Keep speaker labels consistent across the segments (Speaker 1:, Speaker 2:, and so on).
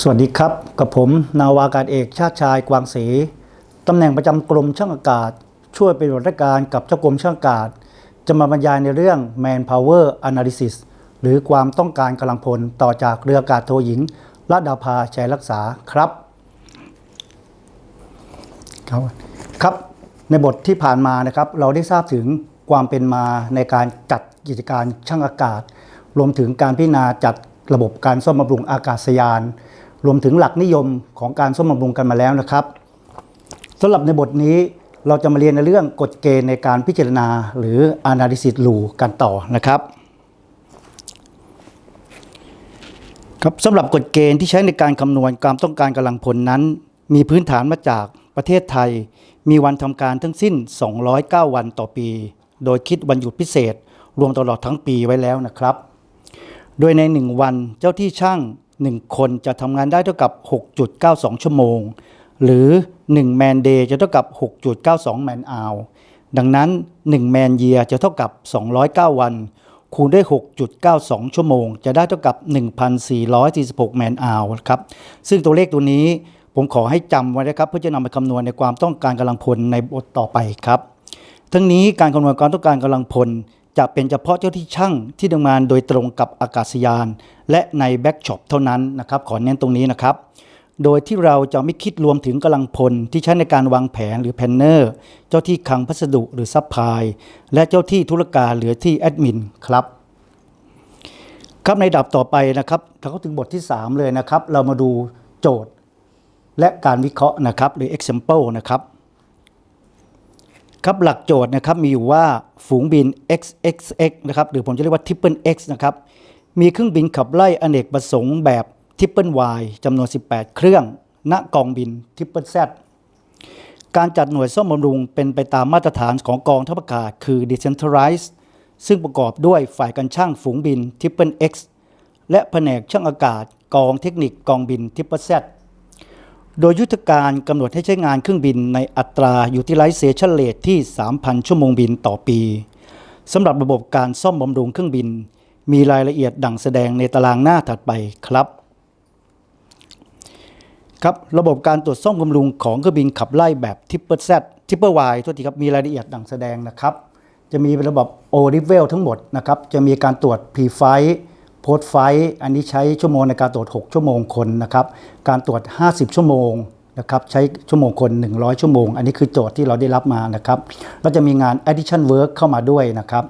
Speaker 1: สวัสดีครับ กับผม นาวากาศเอกชาติชายกวางศรีตำแหน่งประจำกรมช่างอากาศ ช่วยเปฏิบัติราการกับเจ้ากรมช่างอากาศ จะมาบรรยายในเรื่อง Manpower Analysis หรือความต้องการกำลังพลต่อจากเรืออากาศโทหญิงรัดาภาชัยรักษาครับ ครับครับในบทที่ผ่านมานะครับ เราได้ทราบถึงความเป็นมาในการจัดกิจการช่างอากาศ รวมถึงการพิจารณาจัดระบบการซ่อมบำรุงอากาศยาน รวมถึงหลักนิยมของการซ่อมบำรุงกันมาแล้วนะครับสำหรับในบทนี้เราจะมาเรียนในเรื่องกฎเกณฑ์ในการพิจารณา หรือ analysis rule กันต่อนะครับครับสำหรับกฎเกณฑ์ที่ใช้ในการคำนวณความต้องการกำลังพลนั้น มีพื้นฐานมาจากประเทศไทย มีวันทำการทั้งสิ้น 209 วันต่อปี โดยคิดวันหยุดพิเศษ รวมตลอดทั้งปีไว้แล้วนะครับ โดยใน 1 วันเจ้าที่ช่าง 1 คนจะทำงานได้เท่ากับ 6.92 ชั่วโมง หรือ1แมนเดย์จะเท่ากับ 6.92แมนอาวดังนั้น1แมนเยียจะเท่ากับ 209 วัน คูณด้วย 6.92 ชั่วโมง จะได้เท่ากับ 1,446แมนอาวครับ ซึ่งตัวเลขตัวนี้ผมขอให้จำไว้นะครับ เพื่อจะนำไปคำนวณในความต้องการกำลังพลในบทต่อไปครับ ทั้งนี้การคำนวณความต้องการกำลังพล จะเป็นเฉพาะเจ้าที่ช่างที่ทำงานโดยตรงกับอากาศยาน และในแบ็กช็อปเท่านั้นนะครับขอเน้นตรงนี้นะครับ โดยที่เราจะไม่คิดรวมถึงกำลังพลที่ใช้ในการวางแผนหรือแพนเนอร์ เจ้าที่คลังพัสดุหรือซัพพลายและเจ้าที่ธุรการหรือที่แอดมินครับครับในดับต่อไปนะครับเข้าถึงบทที่ 3 เลยนะครับ เรามาดูโจทย์ และการวิเคราะห์นะครับหรือ example นะครับ ครับหลักโจทย์นะครับมีอยู่ว่าฝูงบิน XXX นะครับหรือผมจะเรียกว่า Triple X นะครับมีเครื่องบินขับไล่อเนกประสงค์แบบ Triple Y จำนวน 18 เครื่อง ณกองบิน Triple Z การจัดหน่วยซ่อมบำรุงเป็นไปตามมาตรฐานของกองทัพอากาศคือ Decentralized ซึ่งประกอบด้วยฝ่ายการช่างฝูงบิน Triple X และแผนกช่างอากาศกองเทคนิคกองบิน Triple Z โดยยุทธการกำหนดให้ใช้งานเครื่องบินในอัตรา utilization rate ที่ 3,000 ชั่วโมงบินต่อปีสำหรับระบบการซ่อมบำรุงเครื่องบิน มีรายละเอียดดังแสดงในตารางหน้าถัดไปครับครับระบบการตรวจซ่อมบำรุงของเครื่องบินขับไล่แบบ Triple Z Triple Y โทษทีครับมีรายละเอียดดังแสดงนะครับ จะมีเป็นระบบ O level ทั้งหมดนะครับ จะมีการตรวจ โพสไฟอันนี้ใช้ชั่วโมงในการตรวจ 6 ชั่วโมงคนนะครับการตรวจ 50 ชั่วโมงนะครับใช้ชั่วโมงคน 100 ชั่วโมง อันนี้คือโจทย์ที่เราได้รับมานะครับก็จะมีงาน addition work เข้ามาด้วยนะครับ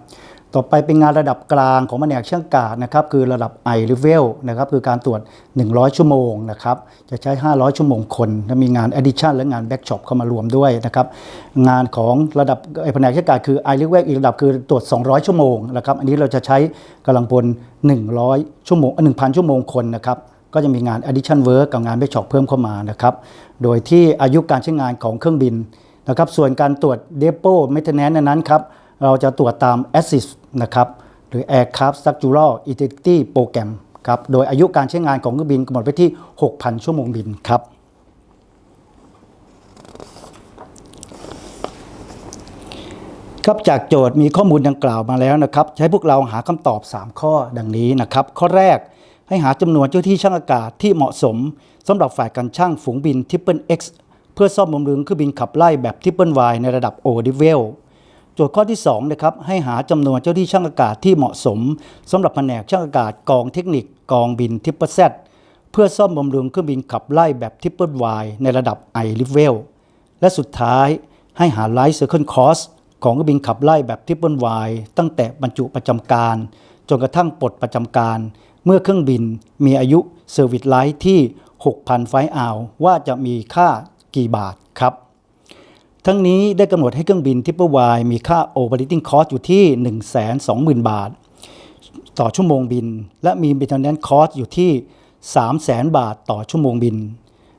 Speaker 1: ต่อไปเป็นงานระดับกลางของแผนกช่างกาดนะครับคือระดับ I level นะครับคือการตรวจ 100 ชั่วโมงนะครับจะใช้ 500 ชั่วโมงคนและมีงาน addition และงาน backshop เข้ามารวมด้วยนะครับงานของระดับไอแผนกช่างกาดคือ I level อีกระดับคือตรวจ 200 ชั่วโมงนะครับอันนี้เราจะใช้กำลังพล 100 ชั่วโมงเอ่อ1,000 ชั่วโมงคนนะครับก็จะมีงาน addition work กับงาน backshop เพิ่มเข้ามานะครับโดยที่อายุการใช้งานของเครื่องบินนะครับส่วนการตรวจ depot maintenance นั้นครับ เราจะตรวจตาม ASIS นะครับหรือ Aircraft Structural Integrity Program ครับโดยอายุการใช้งานของเครื่องบินกำหนดไว้ที่ 6,000 ชั่วโมงบินครับครับจากโจทย์มีข้อมูลดังกล่าวมาแล้วนะครับให้พวกเราหาคำตอบ 3 ข้อดังนี้นะครับ ข้อแรกให้หาจำนวนเจ้าที่ช่างอากาศที่เหมาะสมสำหรับฝ่ายการช่างฝูงบิน Triple X เพื่อซ่อมบำรุงเครื่องบินขับไล่แบบ Triple Y ในระดับ O level โจทย์ข้อที่2นะครับให้หาจำนวนเจ้าที่ช่างอากาศที่เหมาะสมสำหรับแผนกช่างอากาศกองเทคนิคกองบิน Triple Z เซตเพื่อซ่อมบำรุงเครื่องบินขับไล่แบบ Triple Y ในระดับ I level และสุดท้ายให้หา Life Cycle Cost ของเครื่องบินขับไล่แบบ Triple Y ตั้งแต่บรรจุประจำการ จนกระทั่งปลดประจำการ เมื่อเครื่องบินมีอายุ Service Life ที่ 6,000 ไฟล์อาวว่าจะมีค่ากี่บาทครับ ทั้งนี้ได้กำหนดให้เครื่องบิน Triple Y มีค่า Operating Cost อยู่ที่ 120,000 บาท ต่อชั่วโมงบิน และมี Maintenance Cost อยู่ที่ 300,000 บาทต่อชั่วโมงบิน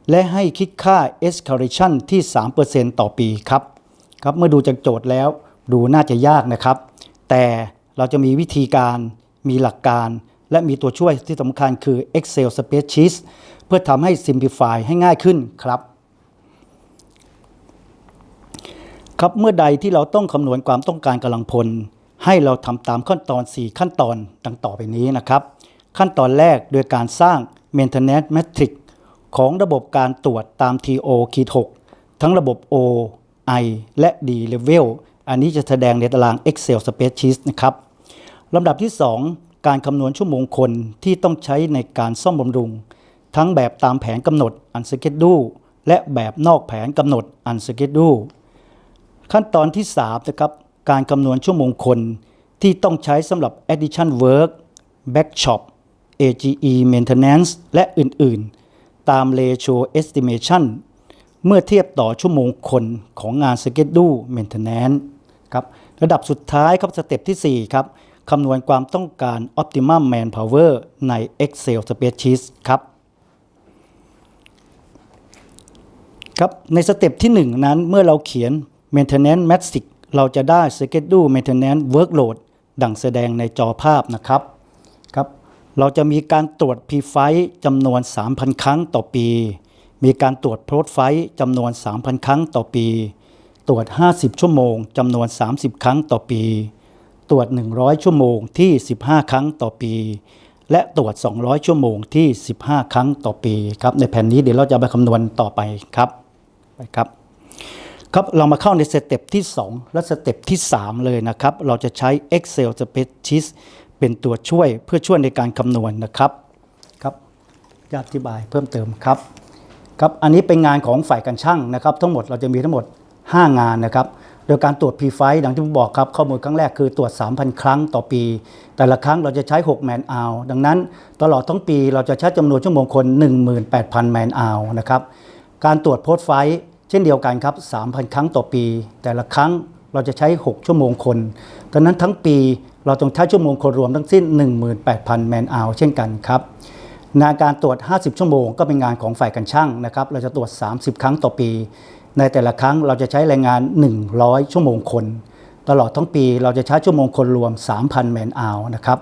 Speaker 1: และให้คิดค่า Escalation ที่ 3%ต่อปีครับครับ เมื่อดูจากโจทย์แล้วดูน่าจะยากนะครับ แต่เราจะมีวิธีการมีหลักการ และมีตัวช่วยที่สำคัญคือ Excel Spreadsheet เพื่อทำให้ Simplify ให้ง่ายขึ้นครับ ครับเมื่อใดที่เราต้องคำนวณความต้องการกำลังพล ให้เราทำตามขั้นตอน 4 ขั้นตอนดังต่อไปนี้นะครับ ขั้นตอนแรกโดยการสร้าง maintenance matrix ของระบบการตรวจตาม TO ขีด6ทั้งระบบ O I และ D level อันนี้จะแสดงในตาราง Excel spreadsheet นะครับลำดับที่ 2 การคำนวณชั่วโมงคนที่ต้องใช้ในการซ่อมบำรุง ทั้งแบบตามแผนกำหนด unschedule และแบบนอกแผนกำหนด unschedule ขั้นตอนที่ 3 นะครับ การคำนวณชั่วโมงคน ที่ต้องใช้สำหรับ addition work backshop AGE maintenance และอื่นๆ ตาม ratio estimation เมื่อเทียบต่อชั่วโมงคนของงาน schedule maintenance ครับระดับสุดท้ายครับสเต็ปที่ 4 ครับคำนวณความต้องการ optimum manpower ใน Excel spreadsheet ครับครับในสเต็ปที่ 1 นั้นเมื่อเราเขียน maintenance matrix เราจะได้ schedule maintenance workload ดังแสดงในจอภาพนะครับครับ เราจะมีการตรวจ p f i จำนวน 3,000 ครั้งต่อปี มีการตรวจ p r o f i จำนวน 3,000 ครั้งต่อปี ตรวจ 50 ชั่วโมงจำนวน 30 ครั้งต่อปี ตรวจ 100 ชั่วโมงที่ 15 ครั้งต่อปีและตรวจ 200 ชั่วโมงที่ 15 ครั้งต่อปีครับ ในแผ่นนี้เดี๋ยวเราจะไปคำนวณต่อไปครับ ไปครับ ครับเรามาเข้าในสเต็ปที่ 2 และสเต็ปที่ 3 เลยนะครับ เราจะใช้ Excel spreadsheet เป็นตัวช่วยเพื่อช่วยในการคำนวณนะครับครับจะอธิบายเพิ่มเติมครับครับอันนี้เป็นงานของฝ่ายการช่างนะครับ ทั้งหมดเราจะมีทั้งหมด 5 งานนะครับโดยการตรวจ p f i ดังที่ผมบอกครับ ข้อมูลครั้งแรกคือตรวจ 3,000 ครั้งต่อปี แต่ละครั้งเราจะใช้ 6 แมนอ r ดังนั้นตลอดทั้งปีเราจะใช้จำนวนชั่วโมงคน 18,000 แมนอ r นะครับการตรวจโพสไฟ เช่นเดียวกันครับ 3,000 ครั้งต่อปี แต่ละครั้งเราจะใช้ 6 ชั่วโมงคนดังนั้นทั้งปีเราต้องใช้ชั่วโมงคนรวมทั้งสิ้น 18,000 แมนอ r เช่นกันครับงานการตรวจ 50 ชั่วโมงก็เป็นงานของฝ่ายการช่างนะครับ เราจะตรวจ 30 ครั้งต่อปี ในแต่ละครั้งเราจะใช้แรงงาน 100 ชั่วโมงคน ตลอดทั้งปีเราจะใช้ชั่วโมงคนรวม 3,000 แมนอ r นะครับ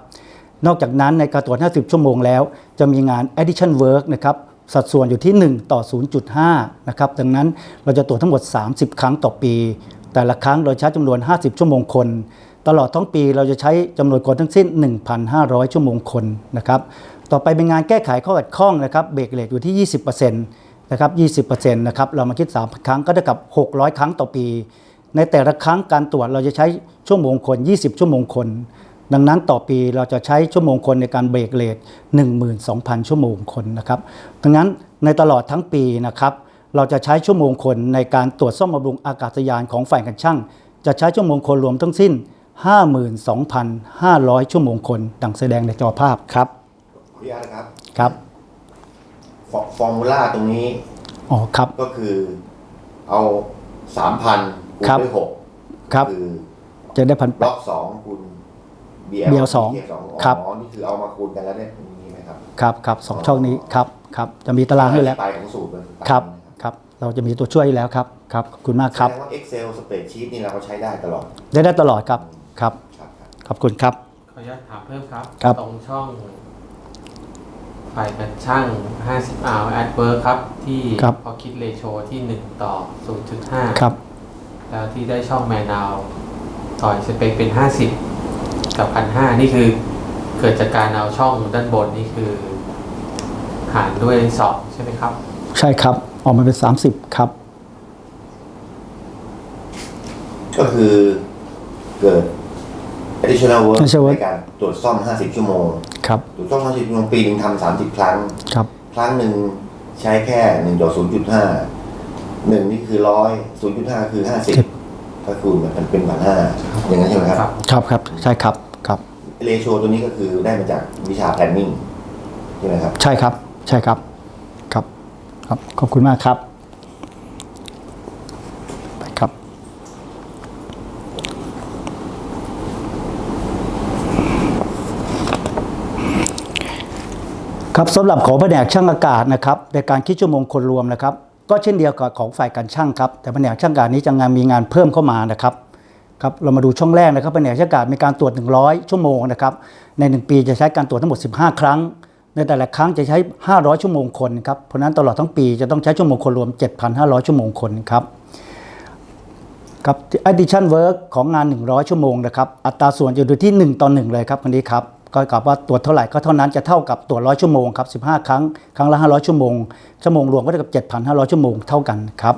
Speaker 1: นอกจากนั้นในการตรวจ 50 ชั่วโมงแล้ว จะมีงาน addition work นะครับ สัดส่วนอยู่ที่ 1 ต่อ 0.5 นะครับ ดังนั้นเราจะตรวจทั้งหมด 30 ครั้งต่อปี แต่ละครั้งเราใช้จำนวน 50 ชั่วโมงคน ตลอดทั้งปีเราจะใช้จำนวนคนทั้งสิ้น 1,500 ชั่วโมงคนนะครับ ต่อไปเป็นงานแก้ไขข้อขัดข้องนะครับเบรกเลทอยู่ที่ 20%นะครับ 20%นะครับ เรามาคิด 3 ครั้งก็เท่ากับ 600 ครั้งต่อปี ในแต่ละครั้งการตรวจเราจะใช้ชั่วโมงคน 20 ชั่วโมงคน ดังนั้นต่อปีเราจะใช้ชั่วโมงคนในการเบรกเลท12,000 ชั่วโมงคนนะครับ ดังนั้นในตลอดทั้งปีนะครับเราจะใช้ชั่วโมงคนในการตรวจซ่อมบำรุงอากาศยานของฝ่ายการช่าง จะใช้ชั่วโมงคนรวมทั้งสิ้น 52,500 ชั่วโมงคนดังแสดงในจอภาพครับ
Speaker 2: ขออนุญาตนะครับ
Speaker 1: ครับ
Speaker 2: ฟอฟอร์มูลาตรงนี้
Speaker 1: อ๋อครับ
Speaker 2: ก็คือเอาสามพันคูณ
Speaker 1: ครับ
Speaker 2: ด้วยหก
Speaker 1: ครับ
Speaker 2: คือ
Speaker 1: จะได้พันแป
Speaker 2: บล็
Speaker 1: ด
Speaker 2: อกสองคูณ BL
Speaker 1: BL สอง
Speaker 2: สอง
Speaker 1: ครับ
Speaker 2: อ๋อนี่คือเอามาคูณกันแล้วได้ตรงนี้ไหมครับ
Speaker 1: ครับครับสองช่องนี้ครับครับจะมีตารางให้แล้ว
Speaker 2: ไปของสูตรมันตาม
Speaker 1: ครับ
Speaker 2: นี้นะ
Speaker 1: ครับเราจะมีตัวช่วยให้แล้วครับครับขอบคุณมากครับ
Speaker 2: แสดงว่า Excel spreadsheet นี่เราก็ใช้ได้ตลอด
Speaker 1: ได้ได้ตลอดครับครับ
Speaker 2: ครับครับ
Speaker 1: ขอบคุณครับ
Speaker 3: ขออนุญาตถามเพิ่มครับ
Speaker 1: ครับ
Speaker 3: ตรงช่องฝ่ายกันช่าง50 hour at work ครับ ที่
Speaker 1: ครับ
Speaker 3: พอคิดเรโชที่ 1 ต่อ 0.5
Speaker 1: ครับ
Speaker 3: แล้วที่ได้ช่องแมนนาวต่อยสเปคเป็น 50 กับ1,500นี่คือเกิดจากการเอาช่องด้านบนนี่คือ หารด้วย2ใช่ไหมครับ
Speaker 1: ใช่ครับ ออกมาเป็น30ครับ
Speaker 2: ก็คือเกิด additional work
Speaker 1: additional work
Speaker 2: ในการตรวจซ่อม 50 ชั่วโมง
Speaker 1: ครับ
Speaker 2: ตรวจซ่อม 50 ชั่วโมงปีหนึ่งทำ30 ครั้ง
Speaker 1: ครับ
Speaker 2: ครั้งหนึ่งใช้แค่หนึ่งต่อศูนย์จุดห้าหนึ่งนี่คือร้อยศูนย์จุดห้าคือห้าสิบ
Speaker 1: ครับ
Speaker 2: ก็คูณมันเป็นพันห้าอย่างนั้นใช่ไหมครับ
Speaker 3: ครับ
Speaker 1: ครับครับใช่ครับครับ
Speaker 2: เรโชตัวนี้ก็คือได้มาจากวิชา planning ใช่ไหมครับ
Speaker 1: ใช่ครับ ใช่ครับ ครับ ครับ ขอบคุณมากครับไปครับ ครับสำหรับของแผนกช่างอากาศนะครับ ในการคิดชั่วโมงคนรวมนะครับ ก็เช่นเดียวกับของฝ่ายการช่างครับ แต่แผนกช่างกาศนี้จะงานมีงานเพิ่มเข้ามานะครับครับเรามาดูช่องแรกนะครับแผนกช่างกาศมีการตรวจ 100 ชั่วโมงนะครับใน 1 ปีจะใช้การตรวจทั้งหมด 15 ครั้ง ในแต่ละครั้งจะใช้ 500 ชั่วโมงคนครับเพราะฉะนั้นตลอดทั้งปีจะต้องใช้ชั่วโมงคนรวม 7,500 ชั่วโมงคนครับครับ addition work ของงาน 100 ชั่วโมงนะครับอัตราส่วนจะอยู่ที่ 1 ต่อ 1 เลยครับคนนี้ครับ ก็กลับว่าตรวจเท่าไหร่ก็เท่านั้นจะเท่ากับตรวจร้อยชั่วโมงครับ15ครั้งครั้งละ500ชั่วโมงชั่วโมงรวมก็เท่ากับ7,500ชั่วโมงเท่ากันครับ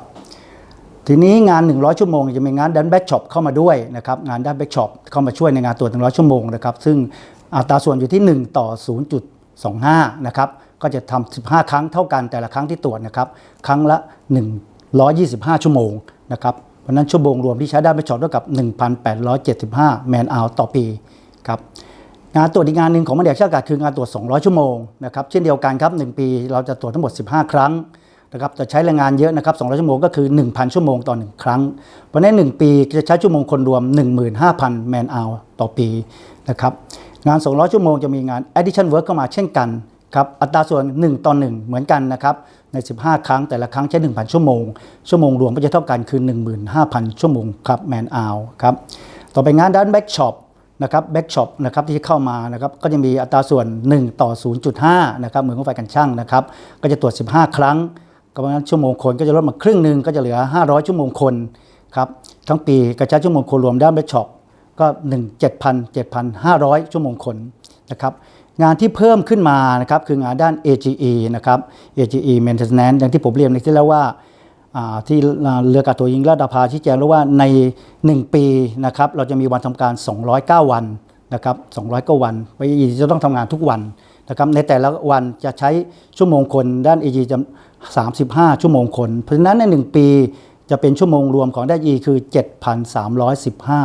Speaker 1: ทีนี้งาน 100 ชั่วโมง จะมีงานดันแบ็กช็อปเข้ามาด้วยนะครับงานดันแบ็กช็อปเข้ามาช่วยในงานตรวจ 100 ชั่วโมงนะครับซึ่งอัตราส่วนอยู่ที่ 1 ต่อ 0.25 นะครับก็จะทำ15 ครั้งเท่ากันแต่ละครั้งที่ตรวจนะครับครั้งละ 125 ชั่วโมงนะครับเพราะนั้นชั่วโมงรวมที่ใช้ด้ไปช็อปเท่ากับ 1,875 แมนอ r ต่อปีครับ งานตรวจอีกงานหนึ่งของแผนกชางอากาศคืองานตรวจ 200 ชั่วโมงนะครับเช่นเดียวกันครับ 1 ปีเราจะตรวจทั้งหมด 15 ครั้งนะครับจะใช้แรงงานเยอะนะครับ200 ชั่วโมงก็คือ 1,000 ชั่วโมงต่อ 1 ครั้ง เพราะนั้น1ปีจะใช้ชั่วโมงคนรวม 15,000 แมนอ r ต่อปีนะครับงาน 200 ชั่วโมงจะมีงาน addition work เข้ามาเช่นกันครับอัตราส่วน 1 ต่อ 1 เหมือนกันนะครับใน 15 ครั้งแต่ละครั้งใช้ 1,000 ชั่วโมง ชั่วโมงรวมก็จะเท่ากันคือ 15,000 ชั่วโมงครับแมนอ r ครับต่อไปงานด้านแบ็กช็อป นะครับแบ็กช็อปนะครับที่เข้ามานะครับก็จะมีอัตราส่วน 1 ต่อ 0.5 นะครับเหมือนของไฟกันช่างนะครับ ก็จะตรวจ 15 ครั้งก็เพราะฉะนั้นชั่วโมงคนก็จะลดมาครึ่งหนึ่งก็จะเหลือ 500 ชั่วโมงคนครับทั้งปีกระจายชั่วโมงคนรวมด้านแบ็กช็อปก็1 7,000 7,500 ชั่วโมงคนนะครับงานที่เพิ่มขึ้นมานะครับคืองานด้าน AGE นะครับ AGE Maintenance อย่างที่ผมเรียนในที่แล้วว่าอ่า ที่เรือกาศโทยิงราดาภาชี้แจงแล้วว่าใน 1 ปีนะครับเราจะมีวันทำการ 209 วันนะครับ209วันไปอีจะต้องทำงานทุกวันนะครับในแต่ละวันจะใช้ชั่วโมงคนด้าน EG จะ35 ชั่วโมงคน เพราะฉะนั้นใน 1 ปีจะเป็นชั่วโมงรวมของด้าน E คือ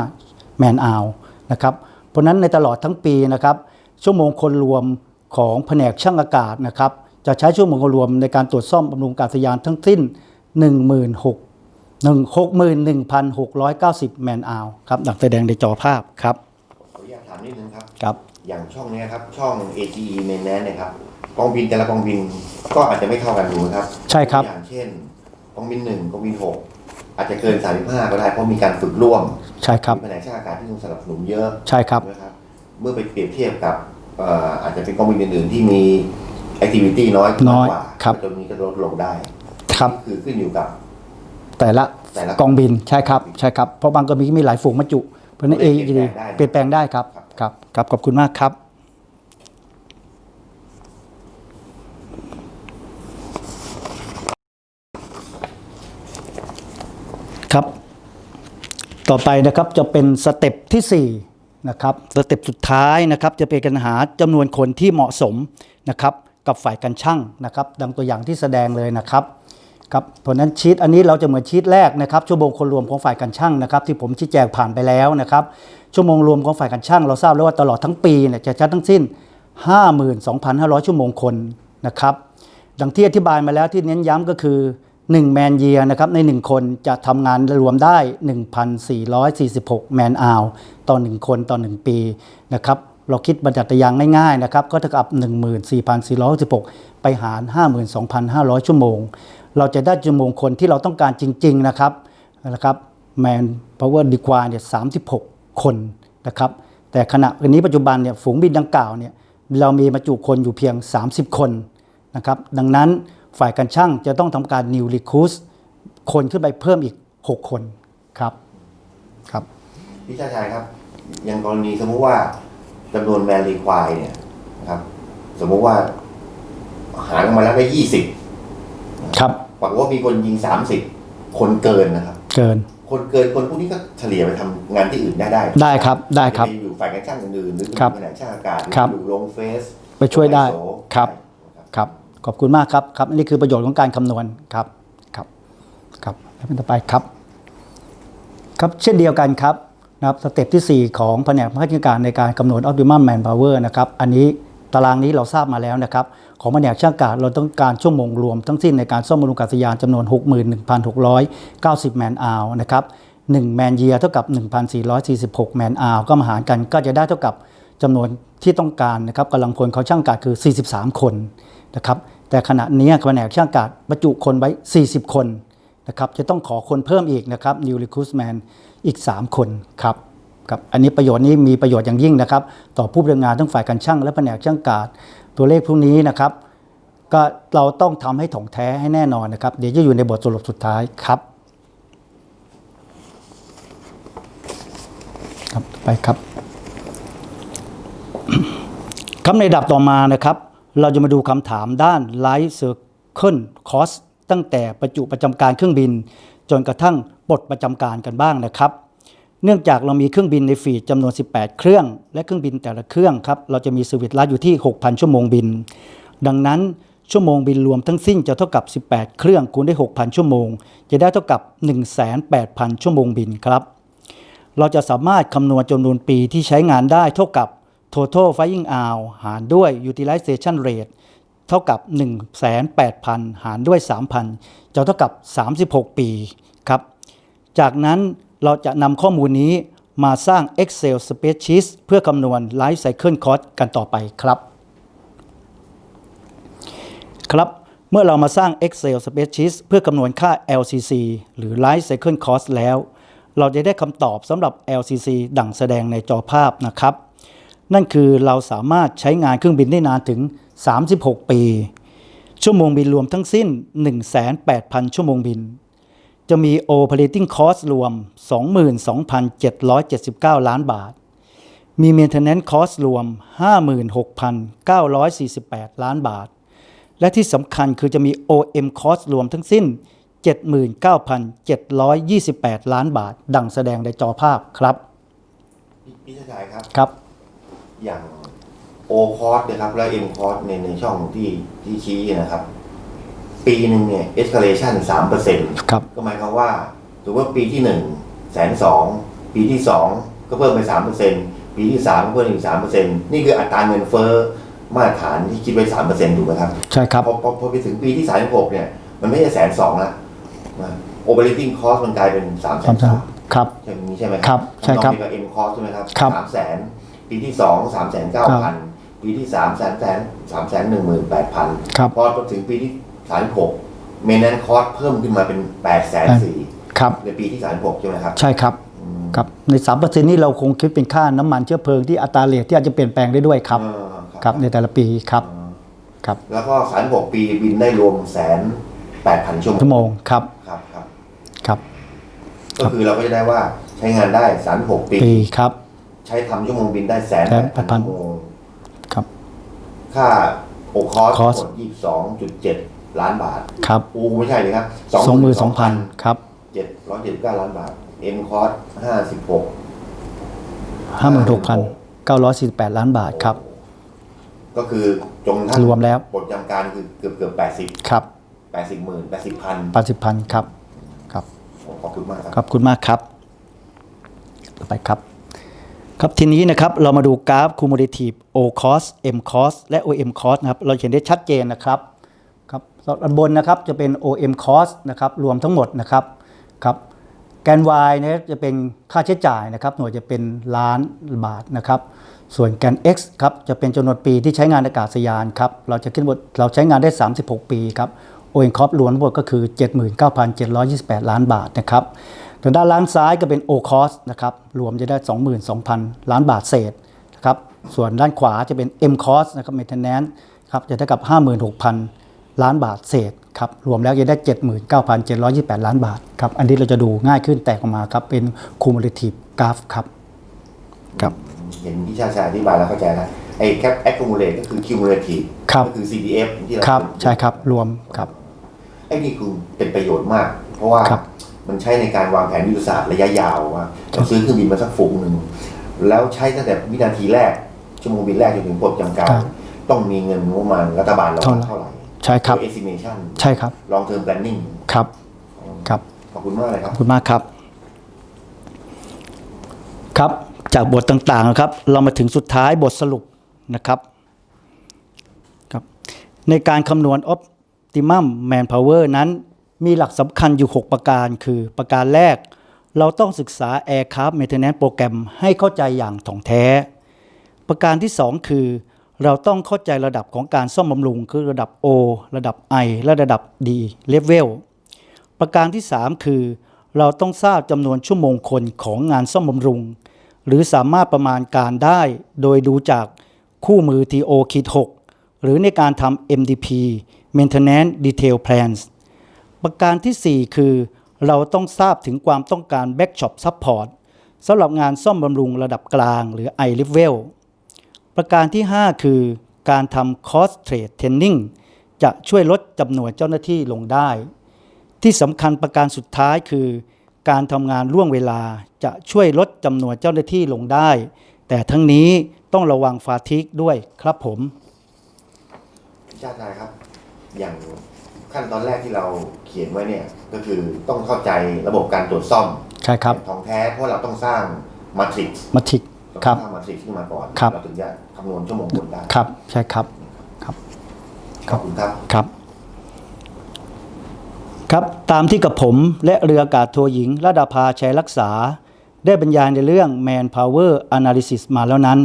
Speaker 1: 7,315 แมนอ r นะครับเพราะนั้นในตลอดทั้งปีนะครับชั่วโมงคนรวมของแผนกช่างอากาศนะครับจะใช้ชั่วโมงคนรวมในการตรวจซ่อมบำรุงอากาศยานทั้งสิ้น 16,160แมนอ r ครับดังแสดงในจอภาพครับ
Speaker 2: ขออนุญาตถามนิดนึงครับ
Speaker 1: ครับ
Speaker 2: อย่างช่องเนี้ยครับ ช่อง AGE Maintenance เนี่ยครับกองบินแต่ละกองบินก็อาจจะไม่เท่ากันดูนะครับ
Speaker 1: ใช่ครับ
Speaker 2: อย่างเช่นกองบินหนึ่งกองบินหกอาจจะเกิน 35 ก็ได้เพราะมีการฝึกร่วม
Speaker 1: ใช่ครับ
Speaker 2: มีแผนกช่างอากาศที่ต้องสนับสนุนเยอะ
Speaker 1: ใช่ครับ
Speaker 2: นะครับ เมื่อไปเปรียบเทียบกับเอ่ออาจจะเป็นกองบินอื่นๆที่มี activity น้อย
Speaker 1: น้อย
Speaker 2: กว่า
Speaker 1: ครับ
Speaker 2: จนมีกระโดดลงได้
Speaker 1: ครับ
Speaker 2: คือขึ้นอยู่กับ
Speaker 1: แต่ละ
Speaker 2: แต่ละ
Speaker 1: กองบินใช่ครับใช่ครับเพราะบางกองบินมีหลายฝูงบรรจุ เพราะฉะนั้นเอง
Speaker 2: เปลี่ยนแปลงได้
Speaker 1: เปลี่ยนแปลงได้ครับครับครับขอบคุณมากครับครับ ต่อไปนะครับจะเป็นสเต็ปที่4นะครับสเต็ปสุดท้ายนะครับจะเป็นการหาจำนวนคนที่เหมาะสมนะครับกับฝ่ายการช่างนะครับ ดังตัวอย่างที่แสดงเลยนะครับ ครับเพราะนั้นชีตอันนี้เราจะเหมือนชีตแรกนะครับชั่วโมงคนรวมของฝ่ายการช่างนะครับที่ผมชี้แจงผ่านไปแล้วนะครับชั่วโมงรวมของฝ่ายการช่างเราทราบแล้วว่าตลอดทั้งปีเนี่ยจะใช้ทั้งสิ้น 52,500 ชั่วโมงคนนะครับดังที่อธิบายมาแล้วที่เน้นย้ำก็คือ 1 แมนเยียนะครับใน 1 คนจะทำงานรวมได้ 1,446 แมนอ r ต่อ 1 คนต่อ 1 ปีนะครับเราคิดบรรจัตยางง่ายๆนะครับก็เท่ากับ 14,466 ไปหาร 52,500 ชั่วโมง เราจะได้ชั่วโมงคนที่เราต้องการจริง ๆ นะครับนะครับแมนพาวเวอร์ดีกว่าเนี่ย36คนนะครับ แต่ขณะนี้ปัจจุบันเนี่ยฝูงบินดังกล่าวเนี่ยเรามีบรรจุคนอยู่เพียง 30 คนนะครับ ดังนั้นฝ่ายการช่างจะต้องทำการ new recruit คนขึ้นไปเพิ่มอีก 6 คนครับครับ
Speaker 2: พี่ชาชายครับ อย่างกรณีสมมุติว่าจำนวนแมนรีควายเนี่ยนะครับ สมมุติว่า หารออกมาแล้วได้ยี่สิบ
Speaker 1: ครับ
Speaker 2: ปรากฏว่ามีคนยิงสามสิบคนเกินนะครับ
Speaker 1: เกิน
Speaker 2: คนเกินคนพวกนี้ก็เฉลี่ยไปทำงานที่อื่นได้ได้
Speaker 1: ได้ครับได้ครับ
Speaker 2: จะปอยู่ฝ่ายการช่างอื่นๆหรือ
Speaker 1: ครับ
Speaker 2: แผนกช่างอากาศหรือ
Speaker 1: ครับ
Speaker 2: อยู่ลงเฟส
Speaker 1: ไปช่วยได้
Speaker 2: ลง ISO
Speaker 1: ครับ
Speaker 2: ได้
Speaker 1: ครับ ขอบคุณมากครับครับอันนี้คือประโยชน์ของการคำนวณครับครับครับแล้วเป็นต่อไปครับ ครับเช่นเดียวกันครับนะครับสเต็ปที่ 4 ของแผนกพัฒนาการในการกำหนด optimum manpower นะครับ อันนี้ตารางนี้เราทราบมาแล้วนะครับ ของแผนกช่างกาศเราต้องการชั่วโมงรวมทั้งสิ้นในการซ่อมบำรุงอากาศยานจำนวน 61,690 แมนอ r นะครับ1แมนเยียเท่ากับ 1,446 แมนอ r ก็มาหารกันก็จะได้เท่ากับจำนวนที่ต้องการนะครับกำลังพลของช่างกาศคือ 43 คนนะครับแต่ขณะนี้แผนกช่างกาศบรรจุคนไว้ 40 คนนะครับจะต้องขอคนเพิ่มอีกนะครับ new recruitment อีก 3 คนครับครับอันนี้ประโยชน์นี้มีประโยชน์อย่างยิ่งนะครับ ต่อผู้ปฏิบัติงานทั้งฝ่ายการช่างและแผนกช่างกาศ ตัวเลขพวกนี้นะครับก็เราต้องทำให้ถ่องแท้ให้แน่นอนนะครับ เดี๋ยวจะอยู่ในบทสรุปสุดท้ายครับครับไปครับครับในดับต่อมานะครับ เราจะมาดูคำถามด้าน Life Circle Cost ตั้งแต่ประจุประจำการเครื่องบิน จนกระทั่งปลดประจำการกันบ้างนะครับ เนื่องจากเรามีเครื่องบินในฟีดจำนวน 18 เครื่อง และเครื่องบินแต่ละเครื่องครับ เราจะมีสวิตลัดอยู่ที่ 6,000 ชั่วโมงบิน ดังนั้นชั่วโมงบินรวมทั้งสิ้นจะเท่ากับ 18 เครื่องคูณด้วย6,000 ชั่วโมง จะได้เท่ากับ 18,000 ชั่วโมงบินครับ เราจะสามารถคำนวณจำนวนปีที่ใช้งานได้เท่ากับ total flying hour หารด้วย utilization rate เท่ากับ 18,000 หารด้วย 3,000 จะเท่ากับ 36 ปีครับ จากนั้น เราจะนำข้อมูลนี้มาสร้าง Excel spreadsheet เพื่อคำนวณ life cycle cost กันต่อไปครับ ครับ เมื่อเรามาสร้าง Excel spreadsheet เพื่อคำนวณค่า LCC หรือ Life Cycle Cost แล้ว เราจะได้คำตอบสำหรับ LCC ดังแสดงในจอภาพนะครับ นั่นคือเราสามารถใช้งานเครื่องบินได้นานถึง 36 ปี ชั่วโมงบินรวมทั้งสิ้น 18,000ชั่วโมงบิน จะมี operating cost รวม 22,779 ล้านบาท มี maintenance cost รวม 56,948 ล้านบาท และที่สำคัญคือจะมี OM cost รวมทั้งสิ้น 79,728 ล้านบาท ดังแสดงในจอภาพครับ
Speaker 2: พี่พี่ชายครับ
Speaker 1: ครับ
Speaker 2: อย่างโอคอร์สนะครับ และเอ็มคอร์สในในช่องที่ที่ชี้นะครับ ปีหนึ่งเนี่ยเอ็กซ์คาเลชันสามเปอร์เซ็นต์
Speaker 1: ครับ
Speaker 2: ก็หมายความว่าถือว่าปีที่หนึ่งแสนสองปีที่สองก็เพิ่มไปสามเปอร์เซ็นต์ปีที่สามก็เพิ่มอีกสามเปอร์เซ็นต์นี่คืออัตราเงินเฟ้อมาตรฐานที่คิดไว้สามเปอร์เซ็นต์ถูกไหมครับ
Speaker 1: ใช่ครับ
Speaker 2: พอพอพอไปถึงปีที่สามหกเนี่ย มันไม่ใช่แสนสองละโอเปอเรติ้งคอสมันกลายเป็นสามแสนสาม
Speaker 1: ครับ
Speaker 2: ใช่ไหมใช่ไหม
Speaker 1: ครับใช่ครับ
Speaker 2: น้องมีกับเอ็มคอสใช่ไหมครับ
Speaker 1: ครับ
Speaker 2: สามแสนปีที่สองสามแสนเก้า
Speaker 1: ครั
Speaker 2: พัน
Speaker 1: บ
Speaker 2: ปีที่สามแสนแสนสามแสนหนึ่งหมื่นแปดพัน
Speaker 1: ครับ
Speaker 2: พอถึงปีที่ สามหกเมนแนนคอสเพิ่มขึ้นมาเป็นแปดแสนสี่
Speaker 1: ครับ
Speaker 2: ในปีที่สามหกใช่ไหมครับ
Speaker 1: ใช่ครับครับใน3%นี้เราคงคิดเป็นค่าน้ำมันเชื้อเพลิงที่อัตราเรทที่อาจจะเปลี่ยนแปลงได้ด้วยครับ
Speaker 2: เออ
Speaker 1: ครับในแต่ละปีครับครับ
Speaker 2: แล้วก็สามหกปีบินได้รวมแสนแปดพันชั่วโมง
Speaker 1: ชั่วโมงครับ
Speaker 2: ครับครับ
Speaker 1: ครับ
Speaker 2: ก็คือเราก็จะได้ว่าใช้งานได้สามหกปี
Speaker 1: ปีครับ
Speaker 2: ใช้ทำชั่วโมงบินได้แสน
Speaker 1: แสน
Speaker 2: แปดพัน
Speaker 1: 8,000
Speaker 2: ชั่วโมง
Speaker 1: ครับ
Speaker 2: ค่าโอคอส
Speaker 1: Cost
Speaker 2: หมดยี่สิบสองจุดเจ็ด ล้านบาท
Speaker 1: ครับ
Speaker 2: อูไม่ใช่เลยครับ
Speaker 1: สองหมื่นสองพันครับ
Speaker 2: เจ็ดร้อยเจ็ดเก้าล้านบาทเอ็มคอสห้าสิบหก
Speaker 1: ห้าหมื่นหกพันเก้าร้อยสี่สิบแปดล้านบาทครับ
Speaker 2: ก็คือจงท่าน
Speaker 1: รวมแล้ว
Speaker 2: บทจำการคือเกือบเกือบแปดสิบ
Speaker 1: ครับ
Speaker 2: แปดสิบหมื่นแปดสิบพัน
Speaker 1: แปดสิบพันครับครับ
Speaker 2: ขอบคุณมากครับ
Speaker 1: ขอบคุณมากครับต่อไปครับ ครับทีนี้นะครับเรามาดูกราฟ cumulative O cost M cost และ OM cost นะครับ เราเห็นได้ชัดเจนนะครับ ครับด้านบนนะครับจะเป็น OM cost นะครับรวมทั้งหมดนะครับครับแกน Y นะครับจะเป็นค่าใช้จ่ายนะครับหน่วยจะเป็นล้านบาทนะครับส่วนแกน X ครับจะเป็นจำนวนปีที่ใช้งานอากาศยานครับเราจะขึ้นบทเราใช้งานได้ 36 ปีครับ OM cost รวมทั้งหมดก็คือ 79,728 ล้านบาทนะครับทางด้านล่างซ้ายก็เป็น O cost นะครับรวมจะได้ 22,000 ล้านบาทเศษนะครับส่วนด้านขวาจะเป็น M cost นะครับ maintenance ครับจะเท่ากับ 56,000 ล้านบาทเศษครับรวมแล้วจะได้ 79,728 ล้านบาทครับอันนี้เราจะดูง่ายขึ้นแตกออกมาครับเป็น cumulative graph ครับครับ
Speaker 2: เห็นที่ชาชาอธิบายแล้วเข้าใจแล้วไอ้แคป accumulate ก็คือ cumulative
Speaker 1: ครับ
Speaker 2: ก็คือ CDF ที่เรา
Speaker 1: ครับใช่ครับรวมครับ
Speaker 2: ไอ้นี่คือเป็นประโยชน์มาก เพราะว่า
Speaker 1: ครับ
Speaker 2: มันใช้ในการวางแผนยุทธศาสตร์ระยะยาวว่าเราซื้อเครื่องบินมาสักฝูงหนึ่งแล้วใช้ตั้งแต่วินาทีแรกชั่วโมงบินแรกจนถึงปลดจำการ ต้องมีเงินงบประมาณรัฐบาลเรา
Speaker 1: เท่าไหร่
Speaker 2: เท่าไหร่
Speaker 1: ใช่ครับ
Speaker 2: โดย estimation
Speaker 1: ใช่ครับ
Speaker 2: long term planning
Speaker 1: ครับ ครับ
Speaker 2: ขอบคุณมากเลยค
Speaker 1: ข
Speaker 2: รั
Speaker 1: อบบคุณมากครับ ครับ จากบทต่างๆนะครับ เรามาถึงสุดท้ายบทสรุปนะครับ ครับ ในการคำนวณ optimum manpower นั้น มีหลักสำคัญอยู่ 6 ประการ คือประการแรก เราต้องศึกษา aircraft maintenance program ให้เข้าใจอย่างถ่องแท้ ประการที่ 2 คือ เราต้องเข้าใจระดับของการซ่อมบำรุง คือระดับ O ระดับ I และระดับ D level ประการที่ 3 คือ เราต้องทราบจำนวนชั่วโมงคนของงานซ่อมบำรุง หรือสามารถประมาณการได้โดยดูจากคู่มือ TO คิด6หรือในการทำ MDP Maintenance Detail Plans ประการทีสี่ 4 คือ เราต้องทราบถึงความต้องการ Backshop Support สำหรับงานซ่อมบำรุงระดับกลางหรือ I level ประการที่ 5 คือการทำ cost trade training จะช่วยลดจำนวนเจ้าหน้าที่ลงได้ ที่สำคัญประการสุดท้ายคือ การทำงานล่วงเวลาจะช่วยลดจำนวนเจ้าหน้าที่ลงได้ แต่ทั้งนี้ต้องระวังฟาทิกด้วยครับผม
Speaker 2: ชาตินายครับ อย่างขั้นตอนแรกที่เราเขียนไว้เนี่ยก็คือต้องเข้าใจระบบการตรวจซ่อม
Speaker 1: ใช่ครับ
Speaker 2: ทองแท้เพราะเราต้องสร้างมาทริกซ์
Speaker 1: มาทิก
Speaker 2: ต้อง
Speaker 1: ครับ
Speaker 2: สร้างมาทริกซ์ขึ้นมาก่อน
Speaker 1: ครับ
Speaker 2: เราถึงจะคำนวณชั่วโมงคนได้
Speaker 1: ครับ ใช่ครับ
Speaker 2: ขอบคุณครับ
Speaker 1: ครับ ครับตามที่กับผมและเรืออากาศโทหญิงระดาภาชัยรักษา ได้บรรยายในเรื่อง Manpower Analysis มาแล้วนั้น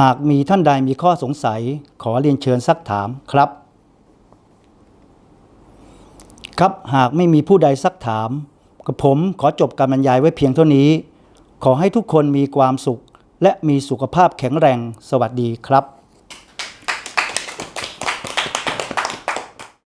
Speaker 1: หากมีท่านใดมีข้อสงสัยขอเรียนเชิญซักถามครับ ครับหากไม่มีผู้ใดซักถามกับผมขอจบการบรรยายไว้เพียงเท่านี้ ขอให้ทุกคนมีความสุข และมีสุขภาพแข็งแรงสวัสดีครับ